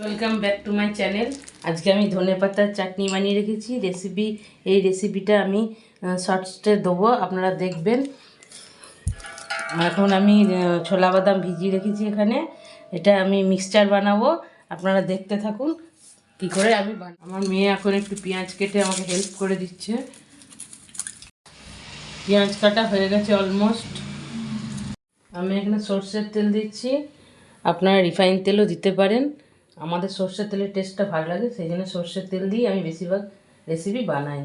Welcome back to my channel আজকে আমি ধনে পাতার চাটনি বানিয়ে রেখেছি। রেসিপি এই রেসিপিটা আমি শর্টসে দেবো। আপনারা দেখবেন। এখন আমি ছোলা বাদাম ভিজিয়ে রেখেছি এখানে। এটা আমি মিক্সচার বানাবো। আপনারা দেখতে থাকুন কি করে আমি আমার মেয়ে এখন একটু পেঁয়াজ কেটে আমাকে হেল্প করে দিচ্ছে। পেঁয়াজ কাটা হয়ে গেছে অলমোস্ট আমি এখানে সর্ষের তেল দিচ্ছি। আপনারা রিফাইন তেলও দিতে পারেন। আমাদের সর্ষের তেলের টেস্টটা ভালো লাগে সেই জন্য সর্ষের তেল দিয়ে আমি বেশিরভাগ রেসিপি বানাই।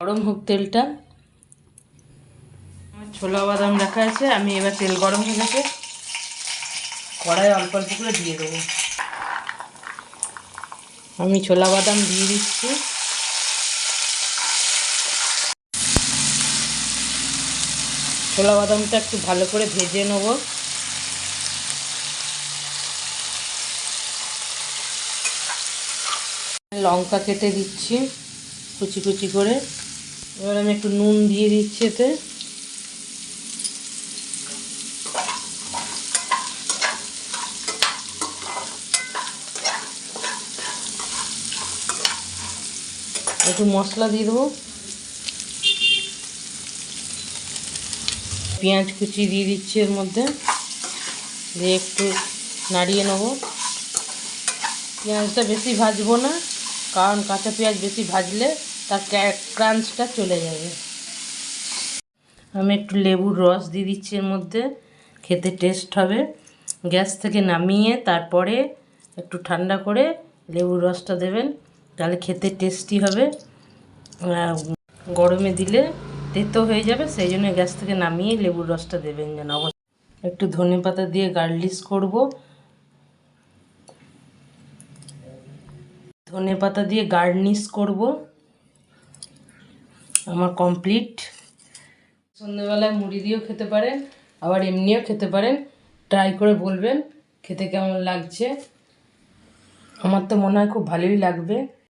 গরম হোক তেলটা। আমার ছোলা বাদাম রাখা আছে, আমি এবার তেল গরম হয়ে গেছে। কড়াই অল্প অল্প করে দিয়ে দেবো। আমি ছোলা বাদাম দিয়ে দিচ্ছি। ছোলা বাদামটা একটু ভালো করে ভেজে নেব। লঙ্কা কেটে দিচ্ছি, কুচি কুচি করে। এবার আমি একটু নুন দিয়ে দিচ্ছি এতে। একটু মশলা দিয়ে দেবো। পেঁয়াজ কুচি দিয়ে দিচ্ছি এর মধ্যে। দিয়ে একটু নাড়িয়ে নেব। পেঁয়াজটা বেশি ভাজবো না। কারণ কাঁচা পেঁয়াজ বেশি ভাজলে তার ক্রাঞ্চটা চলে যাবে। আমি একটু লেবুর রস দিয়ে দিচ্ছি এর মধ্যে, খেতে টেস্ট হবে। গ্যাস থেকে নামিয়ে তারপরে একটু ঠান্ডা করে লেবুর রসটা দেবেন, তাহলে খেতে টেস্টি হবে। গরমে দিলে তেতো হয়ে যাবে, সেই জন্য গ্যাস থেকে নামিয়ে লেবুর রসটা দেবেন যেন। অবশ্যই একটু ধনে পাতা দিয়ে গার্লিশ করব। ধনে পাতা দিয়ে গার্নিশ করব। আমার কমপ্লিট সন্ধ্যেবেলায় মুড়ি দিয়েও খেতে পারেন, আবার এমনিও খেতে পারেন। ট্রাই করে বলবেন, খেতে কেমন লাগছে? আমার তো মনে হয় খুব ভালোই লাগবে।